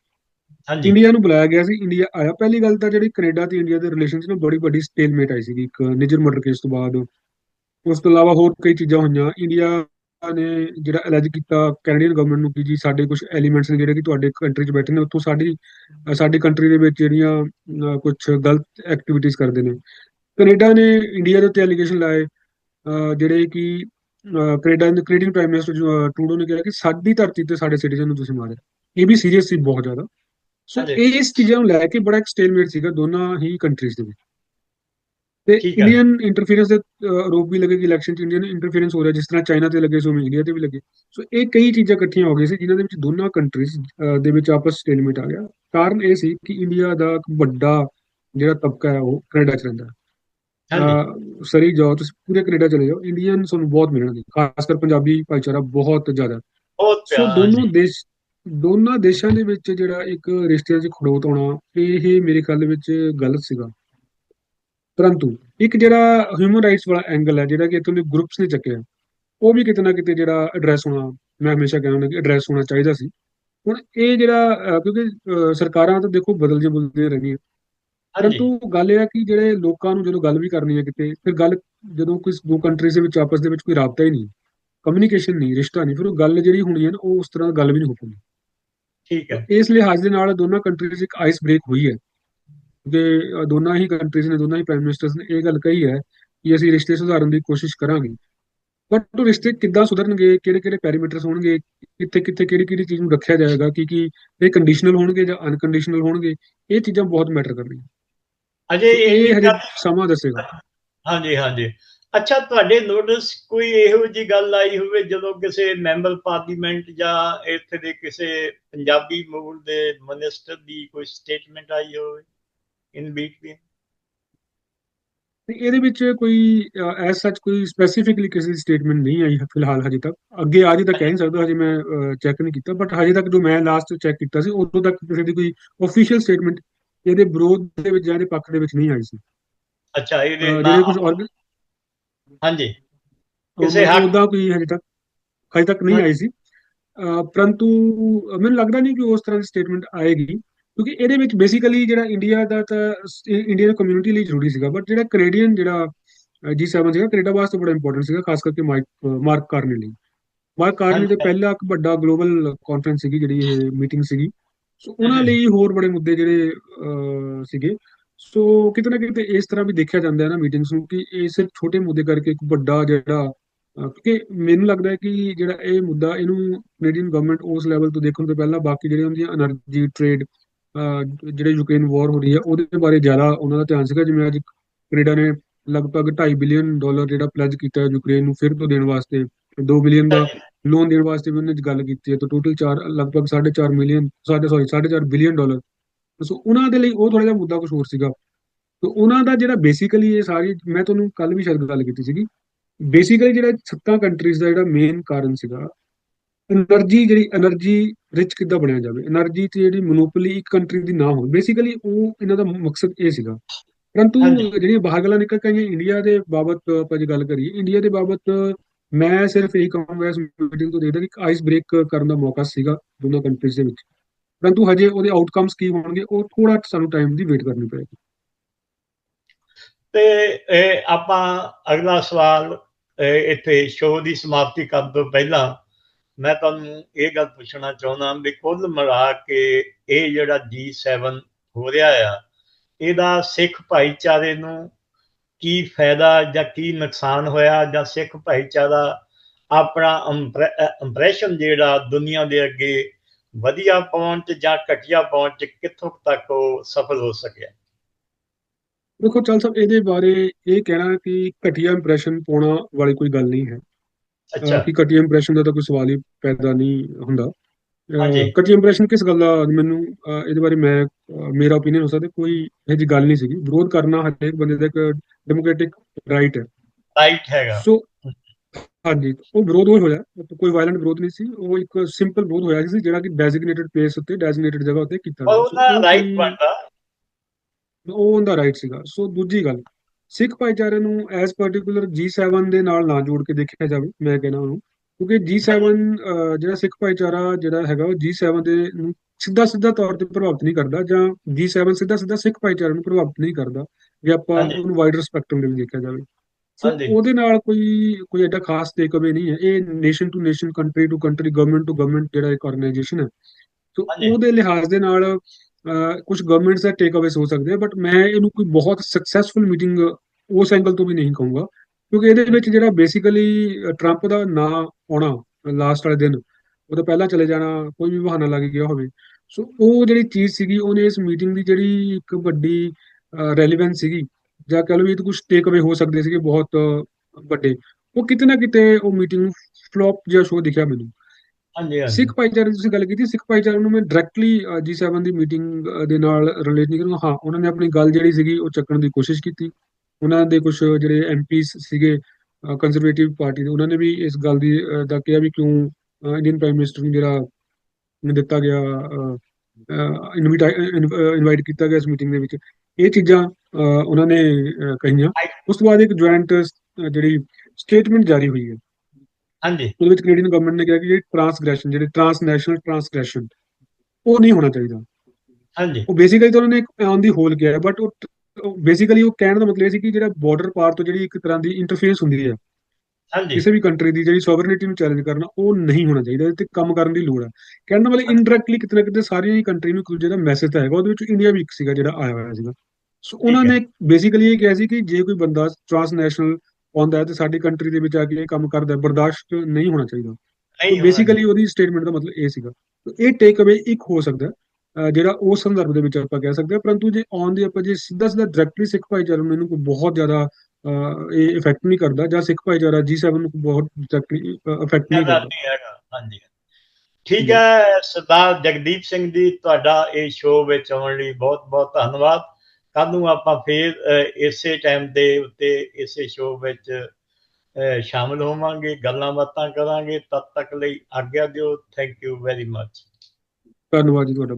ਹਾਂਜੀ। ਇੰਡੀਆ ਨੂੰ ਬੁਲਾਇਆ ਗਿਆ ਸੀ ਇੰਡੀਆ ਆਇਆ। ਪਹਿਲੀ ਗੱਲ ਤਾਂ ਜਿਹੜੀ ਕੈਨੇਡਾ ਤੇ ਇੰਡੀਆ ਦੇ ਰਿਲੇਸ਼ਨ 'ਚ ਨਾ ਬੜੀ ਵੱਡੀ ਸਟੇਲਮੇਟ ਆਈ ਸੀਗੀ। ਇੱਕ ਨਿਜਰ ਮਰਡਰ ਕੇਸ ਤੋਂ ਬਾਅਦ ਉਸ ਤੋਂ ਇਲਾਵਾ ਹੋਰ ਕਈ ਚੀਜ਼ਾਂ ਹੋਈਆਂ। ਇੰਡੀਆ ਨੇ ਜਿਹੜਾ ਅਲੈਜ ਕੀਤਾ ਕੈਨੇਡੀਅਨ ਗਵਰਨਮੈਂਟ ਨੂੰ ਕਿ ਜੀ ਸਾਡੇ ਕੁਝ ਐਲੀਮੈਂਟਸ ਨੇ ਜਿਹੜੇ ਕਿ ਤੁਹਾਡੇ ਕੰਟਰੀ 'ਚ ਬੈਠੇ ਨੇ ਉੱਥੋਂ ਸਾਡੀ ਸਾਡੀ ਕੰਟਰੀ ਦੇ ਵਿੱਚ ਜਿਹੜੀਆਂ ਕੁਝ ਗਲਤ ਐਕਟੀਵਿਟੀਜ਼ ਕਰਦੇ ਨੇ। ਕੈਨੇਡਾ ਨੇ ਇੰਡੀਆ ਦੇ ਉੱਤੇ ਐਲੀਗੇਸ਼ਨ ਲਾਏ ਜਿਹੜੇ ਕਿ ਕੈਨੇਡਾ ਦੇ ਕੈਨੇਡੀਅਨ ਪ੍ਰਾਈਮ ਮਿਨਿਸਟਰ ਟਰੂਡੋ ਨੇ ਕਿਹਾ ਕਿ ਸਾਡੀ ਧਰਤੀ ਤੇ ਸਾਡੇ ਸਿਟੀਜ਼ਨ ਨੂੰ ਤੁਸੀਂ ਮਾਰਿਆ। ਇਹ ਵੀ ਸੀਰੀਅਸ ਸੀ ਬਹੁਤ ਜ਼ਿਆਦਾ। ਸੋ ਹਾਂਜੀ। ਇਸ ਚੀਜ਼ਾਂ ਨੂੰ ਲੈ ਕੇ ਬੜਾ ਇੱਕ ਸਟੇਲਮੇਟ ਸੀਗਾ ਦੋਨਾਂ ਹੀ ਕੰਟਰੀਜ਼ ਦੇ ਵਿੱਚ। ਤੇ ਇੰਡੀਅਨ ਇੰਟਰਫੀਰੈਂਸ ਦੇ ਆਰੋਪ ਵੀ ਲੱਗੇ ਕਿ ਇਲੈਕਸ਼ਨ ਚ ਇੰਡੀਅਨ ਇੰਟਰਫੀਰੈਂਸ ਹੋ ਰਿਹਾ ਜਿਸ ਤਰ੍ਹਾਂ ਚਾਈਨਾ ਤੇ ਲੱਗੇ ਸੋ ਇੰਡੀਆ ਤੇ ਵੀ ਲੱਗੇ। ਸੋ ਇਹ ਕਈ ਚੀਜ਼ਾਂ ਇਕੱਠੀਆਂ ਹੋ ਗਈਆਂ ਸੀ ਜਿਨ੍ਹਾਂ ਦੇ ਵਿੱਚ ਦੋਨਾਂ ਕੰਟਰੀਜ਼ ਦੇ ਵਿੱਚ ਆਪਸ ਸਟੇਲਮੇਟ ਆ ਗਿਆ। ਕਾਰਨ ਇਹ ਸੀ ਕਿ ਇੰਡੀਆ ਦਾ ਇੱਕ ਵੱਡਾ ਜਿਹੜਾ ਤਬਕਾ ਹੈ ਉਹ ਕੈਨੇਡਾ ਚ ਰਹਿੰਦਾ ਸਰੀ ਜਾਓ ਤੁਸੀਂ ਪੂਰੇ ਕੈਨੇਡਾ ਚਲੇ ਜਾਓ ਇੰਡੀਅਨ ਤੁਹਾਨੂੰ ਬਹੁਤ ਮਿਲਣਗੇ ਖਾਸ ਕਰ ਪੰਜਾਬੀ ਭਾਈਚਾਰਾ ਬਹੁਤ ਜ਼ਿਆਦਾ। ਸੋ ਦੋਨੋਂ ਦੇਸ਼ ਦੋਨਾਂ ਦੇਸ਼ਾਂ ਦੇ ਵਿੱਚ ਜਿਹੜਾ ਇੱਕ ਰਿਸ਼ਤਿਆਂ 'ਚ ਖੜੋਤ ਆਉਣਾ ਇਹ ਮੇਰੇ ਖਿਆਲ ਵਿੱਚ ਗਲਤ ਸੀਗਾ। ਪਰੰਤੂ ਇੱਕ ਜਿਹੜਾ ਹਿਊਮਨ ਰਾਈਟਸ ਵਾਲਾ ਐਂਗਲ ਹੈ ਜਿਹੜਾ ਕਿ ਇੱਥੋਂ ਦੇ ਗਰੁੱਪਸ ਨੇ ਚੱਕਿਆ ਉਹ ਵੀ ਕਿਤੇ ਨਾ ਕਿਤੇ ਜਿਹੜਾ ਐਡਰੈਸ ਹੋਣਾ ਮੈਂ ਹਮੇਸ਼ਾ ਕਹਿੰਦਾ ਕਿ ਐਡਰੈਸ ਹੋਣਾ ਚਾਹੀਦਾ ਸੀ। ਹੁਣ ਇਹ ਜਿਹੜਾ ਕਿਉਂਕਿ ਸਰਕਾਰਾਂ ਤਾਂ ਦੇਖੋ ਬਦਲ ਬਦਲਦੀਆਂ ਰਹਿੰਦੀਆਂ ਹਾਂਜੀ ਪਰੰਤੂ ਗੱਲ ਇਹ ਆ ਕਿ ਜਿਹੜੇ ਲੋਕਾਂ ਨੂੰ ਜਦੋਂ ਗੱਲ ਵੀ ਕਰਨੀ ਹੈ ਕਿਤੇ ਫਿਰ ਗੱਲ ਜਦੋਂ ਕੋਈ ਦੋ ਕੰਟਰੀਜ਼ ਦੇ ਵਿੱਚ ਆਪਸ ਦੇ ਵਿੱਚ ਕੋਈ ਰਾਬਤਾ ਹੀ ਨਹੀਂ ਕਮਿਊਨੀਕੇਸ਼ਨ ਨਹੀਂ ਰਿਸ਼ਤਾ ਨਹੀਂ ਫਿਰ ਉਹ ਗੱਲ ਜਿਹੜੀ ਹੋਣੀ ਹੈ ਨਾ ਉਹ ਉਸ ਤਰ੍ਹਾਂ ਗੱਲ ਵੀ ਨਹੀਂ ਹੋ ਪਾਉਂਦੀ। ਠੀਕ ਹੈ। ਇਸ ਲਿਹਾਜ਼ ਦੇ ਨਾਲ ਦੋਨਾਂ ਕੰਟਰੀਜ਼ ਇੱਕ ਆਈਸ ਬ੍ਰੇਕ ਹੋਈ ਹੈ। ਕਿ ਅ, ਦੋਨਾਂ ਹੀ ਕੰਟਰੀਜ਼ ਨੇ ਦੋਨਾਂ ਹੀ ਪ੍ਰਾਈਮ ਮਿਨਿਸਟਰਸ ਨੇ ਇਹ ਗੱਲ ਕਹੀ ਹੈ ਕਿ ਅਸੀਂ ਰਿਸ਼ਤੇ ਸੁਧਾਰਨ ਦੀ ਕੋਸ਼ਿਸ਼ ਕਰਾਂਗੇ। ਬਟ ਉਹ ਰਿਸ਼ਤੇ ਕਿੱਦਾਂ ਸੁਧਰਨਗੇ ਕਿਹੜੇ ਕਿਹੜੇ ਪੈਰੀਮੀਟਰਸ ਹੋਣਗੇ ਕਿੱਥੇ ਕਿੱਥੇ ਕਿਹੜੀ ਕਿਹੜੀ ਚੀਜ਼ ਨੂੰ ਰੱਖਿਆ ਜਾਏਗਾ ਕਿ ਕੀ ਇਹ ਕੰਡੀਸ਼ਨਲ ਹੋਣਗੇ ਜਾਂ ਅਨਕੰਡੀਸ਼ਨਲ ਹੋਣਗੇ ਇਹ ਚੀਜ਼ਾਂ ਬਹੁਤ ਮੈਟਰ ਕਰਨੀਆਂ ਅਜੇ ਇਹ ਹਜੇ ਸਮਾਂ ਦੱਸੇਗਾ। ਹਾਂਜੀ ਹਾਂਜੀ। ਅੱਛਾ ਤੁਹਾਡੇ ਨੋਟਿਸ ਕੋਈ ਇਹੋ ਜੀ ਗੱਲ ਆਈ ਹੋਵੇ ਜਦੋਂ ਕਿਸੇ ਮੈਂਬਰ ਪਾਰਲੀਮੈਂਟ ਜਾਂ ਇੱਥੇ ਦੇ ਕਿਸੇ ਪੰਜਾਬੀ ਮੂਲ ਦੇ ਮਿਨਿਸਟਰ ਦੀ ਕੋਈ ਸਟੇਟਮੈਂਟ ਆਈ ਹੋਵੇ? ਇਨ ਬੀਟਵੀਨ ਤੇ ਇਹਦੇ ਵਿੱਚ ਕੋਈ ਐਸ ਸੱਚ ਕੋਈ ਸਪੈਸੀਫਿਕਲੀ ਕਿਸੇ ਦੀ ਸਟੇਟਮੈਂਟ ਨਹੀਂ ਆਈ ਹੈ ਫਿਲਹਾਲ ਹਜੇ ਤੱਕ। ਅੱਗੇ ਆ ਜੇ ਤਾਂ ਕਹਿ ਨਹੀਂ ਸਕਦਾ ਹਜੇ ਮੈਂ ਚੈੱਕ ਨਹੀਂ ਕੀਤਾ ਬਟ ਹਜੇ ਤੱਕ ਜੋ ਮੈਂ ਲਾਸਟ ਚੈੱਕ ਕੀਤਾ ਸੀ ਉਦੋਂ ਤੱਕ ਕਿਸੇ ਦੀ ਕੋਈ ਅਫੀਸ਼ੀਅਲ ਸਟੇਟਮੈਂਟ ਇਹਦੇ ਵਿਰੋਧ ਦੇ ਵਿੱਚ ਜਾਂ ਇਹਦੇ ਪੱਖ ਦੇ ਵਿੱਚ ਨਹੀਂ ਆਈ ਸੀ। ਅੱਛਾ ਇਹਦੇ ਜਿਹੜੇ ਕੁਝ ਔਰਗ ਹਾਂਜੀ। ਕਿਸੇ ਹੱਕ ਉਹਦਾ ਕੋਈ ਹਜੇ ਤੱਕ ਹਜੇ ਤੱਕ ਨਹੀਂ ਆਈ ਸੀ। ਪਰੰਤੂ ਮੈਨੂੰ ਲੱਗਦਾ ਨਹੀਂ ਕਿ ਉਸ ਤਰ੍ਹਾਂ ਦੀ ਸਟੇਟਮੈਂਟ ਆਏਗੀ। ਕਿਉਂਕਿ ਇਹਦੇ ਵਿੱਚ ਬੇਸਿਕਲੀ ਜਿਹੜਾ ਇੰਡੀਆ ਦਾ ਤਾਂ ਇੰਡੀਅਨ ਕਮਿਊਨਿਟੀ ਲਈ ਜ਼ਰੂਰੀ ਸੀਗਾ ਬਟ ਜਿਹੜਾ ਕੈਨੇਡੀਅਨ ਜਿਹੜਾ ਜੀ7 ਸੀਗਾ ਕੈਨੇਡਾ ਵਾਸਤੇ ਬੜਾ ਇੰਪੋਰਟੈਂਟ ਸੀਗਾ ਖਾਸ ਕਰਕੇ ਮਾਰਕ ਕਾਰਨੀ ਲਈ। ਮਾਰਕ ਕਾਰਨੀ ਦੇ ਪਹਿਲਾ ਇੱਕ ਵੱਡਾ ਗਲੋਬਲ ਕਾਨਫਰੰਸ ਸੀਗੀ ਜਿਹੜੀ ਇਹ ਮੀਟਿੰਗ ਸੀਗੀ। ਸੋ ਉਹਨਾਂ ਲਈ ਹੋਰ ਬੜੇ ਮੁੱਦੇ ਜਿਹੜੇ ਸੀਗੇ। ਸੋ ਕਿਤੇ ਨਾ ਕਿਤੇ ਇਸ ਤਰ੍ਹਾਂ ਵੀ ਦੇਖਿਆ ਜਾਂਦਾ ਹੈ ਨਾ ਮੀਟਿੰਗਸ ਨੂੰ ਕਿ ਇਹ ਸਿਰਫ ਛੋਟੇ ਮੁੱਦੇ ਕਰਕੇ ਇੱਕ ਵੱਡਾ ਜਿਹੜਾ ਕਿਉਂਕਿ ਮੈਨੂੰ ਲੱਗਦਾ ਹੈ ਕਿ ਜਿਹੜਾ ਇਹ ਮੁੱਦਾ ਇਹਨੂੰ ਕੈਨੇਡੀਅਨ ਗਵਰਨਮੈਂਟ ਉਸ ਲੈਵਲ ਤੋਂ ਦੇਖਣ ਤੋਂ ਪਹਿਲਾਂ ਬਾਕੀ ਜਿਹੜੇ ਹੁੰਦੀਆਂ એનર્ਜੀ ਟ੍ਰੇਡ ਜਿਹੜੇ ਯੂਕਰੇਨ ਵਾਰ ਹੋ ਰਹੀ ਹੈ, ਉਹਦੇ ਬਾਰੇ ਜ਼ਿਆਦਾ ਉਹਨਾਂ ਦਾ ਧਿਆਨ ਸੀਗਾ, ਜਿਵੇਂ ਅੱਜ ਕੈਨੇਡਾ ਨੇ ਲਗਭਗ 2.5 ਬਿਲੀਅਨ ਡਾਲਰ ਜਿਹੜਾ ਪਲੇਜ ਕੀਤਾ ਹੈ ਯੂਕਰੇਨ ਨੂੰ ਫਿਰ ਤੋਂ ਦੇਣ ਵਾਸਤੇ 2 ਬਿਲੀਅਨ ਦਾ ਲੋਨ ਦੇਣ ਵਾਸਤੇ ਵੀ ਉਹਨੇ ਗੱਲ ਕੀਤੀ ਹੈ, ਤਾਂ ਟੋਟਲ 4 ਲਗਭਗ 4.5 ਮਿਲੀਅਨ ਸਾਡੇ ਸੌਰੀ 4.5 ਬਿਲੀਅਨ ਡਾਲਰ ਸੋ ਉਹਨਾਂ ਦੇ ਲਈ ਉਹ ਥੋੜਾ ਜਿਹਾ ਮੁੱਦਾ ਕੁਝ ਹੋਰ ਸੀਗਾ। ਤੇ ਉਹਨਾਂ ਦਾ ਜਿਹੜਾ ਬੇਸਿਕਲੀ ਇਹ ਸਾਰੀ, ਮੈਂ ਤੁਹਾਨੂੰ ਕੱਲ ਵੀ ਸ਼ਾਇਦ ਗੱਲ ਕੀਤੀ ਸੀਗੀ। ਬੇਸਿਕਲੀ ਜਿਹੜਾ ਸੱਤਾਂ ਕੰਟਰੀਜ਼ ਦਾ ਜਿਹੜਾ ਮੇਨ ਕਾਰਨ ਸੀਗਾ એનર્ਜੀ ਜਿਹੜੀ એનર્ਜੀ ਰਿਚ ਕਿੱਦਾਂ ਬਣਿਆ ਜਾਵੇ? એનર્ਜੀ ਤੇ ਜਿਹੜੀ ਮੋਨੋਪੋਲੀ ਇੱਕ ਕੰਟਰੀ ਦੀ ਨਾ ਹੋਵੇ। ਬੇਸਿਕਲੀ ਉਹ ਇਹਨਾਂ ਦਾ ਮਕਸਦ ਇਹ ਸੀਗਾ। ਪਰੰਤੂ ਜਿਹੜੀਆਂ ਬਾਹਗਲਾਂ ਨਿਕਲ ਕੇ ਆਈਆਂ ਇੰਡੀਆ ਦੇ ਬਾਬਤ ਆਪਾਂ ਗੱਲ ਕਰੀਏ ਇੰਡੀਆ ਦੇ ਬਾਬਤ ਮੈਂ ਸਿਰਫ ਇਹ ਕਹੂੰਗਾ ਇਸ ਮੀਟਿੰਗ ਤੋਂ ਦੇਖਦਾ ਕਿ ਆਈਸ ਬ੍ਰੇਕ ਕਰਨ ਦਾ ਮੌਕਾ ਸੀਗਾ ਦੋਨਾਂ ਕੰਟਰੀਜ਼ ਦੇ ਵਿੱਚ। ਪਰੰਤੂ ਹਜੇ ਉਹਦੇ ਆਊਟਕਮਸ ਕੀ ਹੋਣਗੇ ਉਹ ਥੋੜਾ ਸਾਨੂੰ ਟਾਈਮ ਦੀ ਵੇਟ ਕਰਨੀ ਪਏਗੀ। ਤੇ ਇਹ ਆਪਾਂ ਅਗਲਾ ਸਵਾਲ ਇੱਥੇ ਸ਼ੋਅ ਦੀ ਸਮਾਪਤੀ ਕਰਨ ਤੋਂ ਪਹਿਲਾਂ ਮੈਂ ਤੁਹਾਨੂੰ ਇਹ ਗੱਲ ਪੁੱਛਣਾ ਚਾਹੁੰਦਾ ਵੀ ਕੁੱਲ ਮਿਲਾ ਕੇ ਇਹ ਜਿਹੜਾ G7 ਹੋ ਰਿਹਾ ਆ, ਇਹਦਾ ਸਿੱਖ ਭਾਈਚਾਰੇ ਨੂੰ ਕੀ ਫਾਇਦਾ ਜਾਂ ਕੀ ਨੁਕਸਾਨ ਹੋਇਆ ਜਾਂ ਸਿੱਖ ਭਾਈਚਾਰਾ ਆਪਣਾ ਇੰਪ੍ਰੈਸ਼ਨ ਜਿਹੜਾ ਦੁਨੀਆ ਦੇ ਅੱਗੇ ਵਧੀਆ ਪਹੁੰਚ ਜਾਂ ਘਟੀਆ ਪਹੁੰਚ ਕਿੱਥੋਂ ਤੱਕ ਉਹ ਸਫਲ ਹੋ ਸਕਿਆ? ਦੇਖੋ ਚੱਲ ਸਾਹਿਬ, ਇਹਦੇ ਬਾਰੇ ਇਹ ਕਹਿਣਾ ਕਿ ਘਟੀਆ ਇੰਪ੍ਰੈਸ਼ਨ ਪਾਉਣਾ ਵਾਲੀ ਕੋਈ ਗੱਲ ਨਹੀਂ ਹੈ। ਅੱਛਾ। ਕਿ ਘਟੀਆ ਇੰਪ੍ਰੈਸ਼ਨ ਦਾ ਤਾਂ ਕੋਈ ਸਵਾਲ ਹੀ ਪੈਦਾ ਨਹੀਂ ਹੁੰਦਾ। ਘਟੀਆ ਇੰਪ੍ਰੈਸ਼ਨ ਕਿਸ ਗੱਲ ਦਾ? ਮੈਨੂੰ ਇਹਦੇ ਬਾਰੇ ਮੈਂ ਮੇਰਾ ਓਪੀਨੀਅਨ ਹੋ ਸਕਦਾ ਕੋਈ ਇਹ ਜੀ ਗੱਲ ਨਹੀਂ ਸੀਗੀ। ਵਿਰੋਧ ਕਰਨਾ ਹਰੇਕ ਬੰਦੇ ਦਾ ਇੱਕ ਡੈਮੋਕ੍ਰੈਟਿਕ ਰਾਈਟ ਹੈ। ਰਾਈਟ ਹੈਗਾ। ਸੋ ਹਾਂਜੀ ਉਹ ਵਿਰੋਧ ਹੋਇਆ। ਕੋਈ ਵਾਇਲੈਂਟ ਵਿਰੋਧ ਨਹੀਂ ਸੀ। ਉਹ ਇੱਕ ਸਿੰਪਲ ਵਿਰੋਧ ਹੋਇਆ ਸੀ ਜਿਹੜਾ ਕਿ ਡੈਜ਼ਿਗਨੇਟਿਡ ਪਲੇਸ ਉੱਤੇ ਡੈਜ਼ਿਗਨੇਟਿਡ ਜਗ੍ਹਾ ਉੱਤੇ ਕੀਤਾ ਗਿਆ। ਸੋ ਉਹਦਾ ਉਹ ਰਾਈਟ ਬਣਦਾ। ਉਹ ਉਹਦਾ ਰਾਈਟ ਸੀਗਾ। ਸੋ ਦੂਜੀ ਗੱਲ ਸਿੱਖ ਭਾਈਚਾਰੇ ਨੂੰ ਐਸ ਪਾਰਟਿਕੂਲਰ G7 ਦੇ ਨਾਲ ਨਾ ਜੋੜ ਕੇ ਦੇਖਿਆ ਜਾਵੇ ਮੈਂ ਕਹਿੰਦਾ ਉਹਨੂੰ ਕਿਉਂਕਿ G7 ਅਹ, ਜਿਹੜਾ ਸਿੱਖ ਭਾਈਚਾਰਾ ਜਿਹੜਾ ਹੈਗਾ ਉਹ G7 ਦੇ ਨੂੰ ਸਿੱਧਾ ਸਿੱਧਾ ਤੌਰ ਤੇ ਪ੍ਰਭਾਵਿਤ ਨਹੀਂ ਕਰਦਾ ਜਾਂ G7 ਸਿੱਧਾ ਸਿੱਧਾ ਸਿੱਖ ਭਾਈਚਾਰੇ ਨੂੰ ਪ੍ਰਭਾਵਿਤ ਨਹੀਂ ਕਰਦਾ ਜੇ ਆਪਾਂ। ਉਹਨੂੰ ਵਾਈਡਰ ਸਪੈਕਟਰਮ ਦੇ ਵਿੱਚ ਦੇਖਿਆ ਜਾਵੇ ਸੋ। ਉਹਦੇ ਨਾਲ ਕੋਈ ਕੋਈ ਐਡਾ ਖਾਸ ਟੇਕਅਵੇ ਨਹੀਂ ਹੈ ਇਹ nation to nation country to country government to government ਜਿਹੜਾ ਇੱਕ ਆਰਗੇਨਾਈਜੇਸ਼ਨ ਹੈ ਸੋ। ਉਹਦੇ ਲਿਹਾਜ਼ ਦੇ ਨਾਲ ਕੁਝ ਗਵਰਨਮੈਂਟਸ ਦਾ ਟੇਕਅਵੇਸ ਹੋ ਸਕਦੇ ਆ ਬਟ ਮੈਂ ਇਹਨੂੰ ਕੋਈ ਬਹੁਤ ਸਕਸੈਸਫੁਲ ਮੀਟਿੰਗ ਉਸ ਐਂਗਲ ਤੋਂ ਵੀ ਨਹੀਂ ਕਹੂੰਗਾ, ਕਿਉਂਕਿ ਇਹਦੇ ਵਿੱਚ ਜਿਹੜਾ ਬੇਸਿਕਲੀ ਟਰੰਪ ਦਾ ਨਾਂ ਆਉਣਾ ਲਾਸਟ ਵਾਲੇ ਦਿਨ ਉਹਦਾ ਪਹਿਲਾਂ ਚਲੇ ਜਾਣਾ, ਕੋਈ ਵੀ ਬਹਾਨਾ ਲੱਗ ਗਿਆ ਹੋਵੇ। ਸੋ ਉਹ ਜਿਹੜੀ ਚੀਜ਼ ਸੀਗੀ, ਉਹਨੇ ਇਸ ਮੀਟਿੰਗ ਦੀ ਜਿਹੜੀ ਇੱਕ ਵੱਡੀ ਰੈਲੇਵੈਂਸ ਸੀਗੀ, ਜਾਂ ਕਹ ਲਓ ਵੀ ਇਹ ਕੁਝ ਟੇਕਅਵੇ ਹੋ ਸਕਦੇ ਸੀਗੇ ਬਹੁਤ ਵੱਡੇ, ਉਹ ਕਿਤੇ ਨਾ ਕਿਤੇ ਉਹ ਮੀਟਿੰਗ ਨੂੰ ਫਲॉप ਜਿਹਾ ਸ਼ੋਅ ਦਿਖਿਆ ਮੈਨੂੰ। ਹਾਂਜੀ ਹਾਂਜੀ। ਸਿੱਖ ਭਾਈਚਾਰੇ ਦੀ ਤੁਸੀਂ ਗੱਲ ਕੀਤੀ ਸਿੱਖ ਭਾਈਚਾਰੇ ਨੂੰ ਮੈਂ ਡਾਇਰੈਕਟਲੀ G7 ਦੀ ਮੀਟਿੰਗ ਦੇ ਨਾਲ ਰਿਲੇਟ ਨਹੀਂ ਕਰੂੰਗਾ। ਹਾਂ ਉਹਨਾਂ ਨੇ ਆਪਣੀ ਗੱਲ ਜਿਹੜੀ ਸੀਗੀ ਉਹ ਚੱਕਣ ਦੀ ਕੋਸ਼ਿਸ਼ ਕੀਤੀ। ਉਹਨਾਂ ਦੇ ਕੁਝ ਜਿਹੜੇ ਐਮਪੀਸ ਸੀਗੇ ਕੰਜ਼ਰਵੇਟਿਵ ਪਾਰਟੀ ਦੇ ਉਹਨਾਂ ਨੇ ਵੀ ਇਸ ਗੱਲ ਦੀ ਦਾ ਕਿਹਾ ਵੀ ਕਿਉਂ ਇੰਡੀਅਨ ਪ੍ਰਾਈਮ ਮਿਨਿਸਟਰ ਨੂੰ ਜਿਹੜਾ ਦਿੱਤਾ ਗਿਆ ਇਨਵਾਈਟ ਕੀਤਾ ਗਿਆ ਇਸ ਮੀਟਿੰਗ ਦੇ ਵਿੱਚ। ਇਹ ਚੀਜ਼ਾਂ ਉਹਨਾਂ ਨੇ ਕਹੀਆਂ। ਉਸ ਤੋਂ ਬਾਅਦ ਇੱਕ ਜੁਆਇੰਟ ਜਿਹੜੀ ਸਟੇਟਮੈਂਟ ਜਾਰੀ ਹੋਈ ਹੈ। ਹਾਂਜੀ। ਉਹਦੇ ਵਿੱਚ ਕੈਨੇਡੀਅਨ ਗਵਰਨਮੈਂਟ ਨੇ ਕਿਹਾ ਕਿ ਜਿਹੜੀ ਟ੍ਰਾਂਸਗ੍ਰੈਸ਼ਨ ਜਿਹੜੇ ਟ੍ਰਾਂਸਨੈਸ਼ਨਲ ਟ੍ਰਾਂਸਗ੍ਰੈਸ਼ਨ ਉਹ ਨਹੀਂ ਹੋਣਾ ਚਾਹੀਦਾ। ਹਾਂਜੀ। ਉਹ ਬੇਸਿਕਲੀ ਤਾਂ ਉਹਨਾਂ ਨੇ ਔਨ ਦੀ ਹੋਲ ਕਿਹਾ ਬਟ ਉਹ ਬੇਸਿਕਲੀ ਉਹ ਕਹਿਣ ਦਾ ਮਤਲਬ ਇਹ ਸੀ ਕਿ ਜਿਹੜਾ ਬਾਰਡਰ ਪਾਰ ਤੋਂ ਜਿਹੜੀ ਇੱਕ ਤਰ੍ਹਾਂ ਦੀ ਇੰਟਰਫੇਸ ਹੁੰਦੀ ਹੈ ਹਾਂਜੀ। ਕਿਸੇ ਵੀ ਕੰਟਰੀ ਦੀ ਜਿਹੜੀ ਸੋਵਰਨਿਟੀ ਨੂੰ ਚੈਲੰਜ ਕਰਨਾ ਉਹ ਨਹੀਂ ਹੋਣਾ ਚਾਹੀਦਾ ਤੇ ਕੰਮ ਕਰਨ ਦੀ ਲੋੜ ਹੈ। ਕਹਿਣ ਦਾ ਮਤਲਬ ਇਨਡਾਇਰੈਕਟਲੀ ਕਿਤੇ ਨਾ ਕਿਤੇ ਸਾਰੀਆਂ ਹੀ ਕੰਟਰੀ ਨੂੰ ਇੱਕ ਦੂਜੇ ਦਾ ਮੈਸੇਜ ਤਾਂ ਹੈਗਾ ਉਹਦੇ ਵਿੱਚ ਇੰਡੀਆ ਵੀ ਇੱਕ ਸੀਗਾ ਜਿਹੜਾ ਆਇਆ ਹੋਇਆ ਸੀਗਾ। ਸੋ ਉਹਨਾਂ ਹੈ। ਨੇ ਬੇਸਿਕਲੀ ਇਹ ਕਿਹਾ ਸੀ ਕਿ ਜੇ ਕੋਈ ਬੰਦਾ ਟ੍ਰਾਂਸਨੈਸ਼ਨਲ ਆਉਂਦਾ ਤੇ ਸਾਡੀ ਕੰਟਰੀ ਦੇ ਵਿੱਚ ਆ ਕੇ ਇਹ ਕੰਮ ਕਰਦਾ ਬਰਦਾਸ਼ਤ ਨਹੀਂ ਹੋਣਾ ਚਾਹੀਦਾ। ਨਹੀਂ ਬੇਸਿਕਲੀ ਉਹਦੀ ਸਟੇਟਮੈਂਟ ਦਾ ਮਤਲਬ ਇਹ ਸੀਗਾ। ਤੇ ਇਹ ਟੇਕ ਅਵੇ ਇੱਕ ਹੋ ਸਕਦਾ ਜਿਹੜਾ ਉਸ ਸੰਦਰਭ ਦੇ ਵਿੱਚ ਆਪਾਂ ਕਹਿ ਸਕਦੇ ਹਾਂ ਪਰੰਤੂ ਜੇ ਔਨ ਦੀ ਆਪਾਂ ਜੇ ਸਿੱਧਾ ਸਿੱਧਾ ਡਾਇਰੈਕਟਲੀ ਸਿੱਖ ਭਾਈਚਾਰੇ ਨੂੰ ਇਹਨੂੰ ਕੋਈ ਬਹੁਤ ਜ਼ਿਆਦਾ ਇਹ ਇਫੈਕਟ ਨਹੀਂ ਕਰਦਾ ਜਾਂ ਸਿੱਖ ਭਾਈਚਾਰਾ G7 ਨੂੰ ਕੋਈ ਬਹੁਤ ਡਾਇਰੈਕਟਲੀ ਇਫੈਕਟ ਨਹੀਂ ਕਰਦਾ। ਹਾਂਜੀ। ਠੀਕ ਹੈ ਸਰਦਾਰ ਜਗਦੀਪ ਸਿੰਘ ਜੀ ਤੁਹਾਡਾ ਇਹ ਸ਼ੋਅ ਵਿੱਚ ਆਉਣ ਲਈ ਬਹੁਤ ਬਹੁਤ ਧੰਨਵਾਦ। ਕੱਲ ਨੂੰ ਆਪਾਂ ਫੇਰ ਇਸੇ ਟਾਈਮ ਦੇ ਉੱਤੇ ਇਸੇ ਸ਼ੋਅ ਵਿੱਚ ਅ, ਸ਼ਾਮਲ ਹੋਵਾਂਗੇ ਗੱਲਾਂ ਬਾਤਾਂ ਕਰਾਂਗੇ। ਤਦ ਤੱਕ ਲਈ ਆਗਿਆ ਦਿਓ। ਥੈਂਕ ਯੂ ਵੈਰੀ ਮੱਚ ਧੰਨਵਾਦ ਜੀ ਤੁਹਾਡਾ।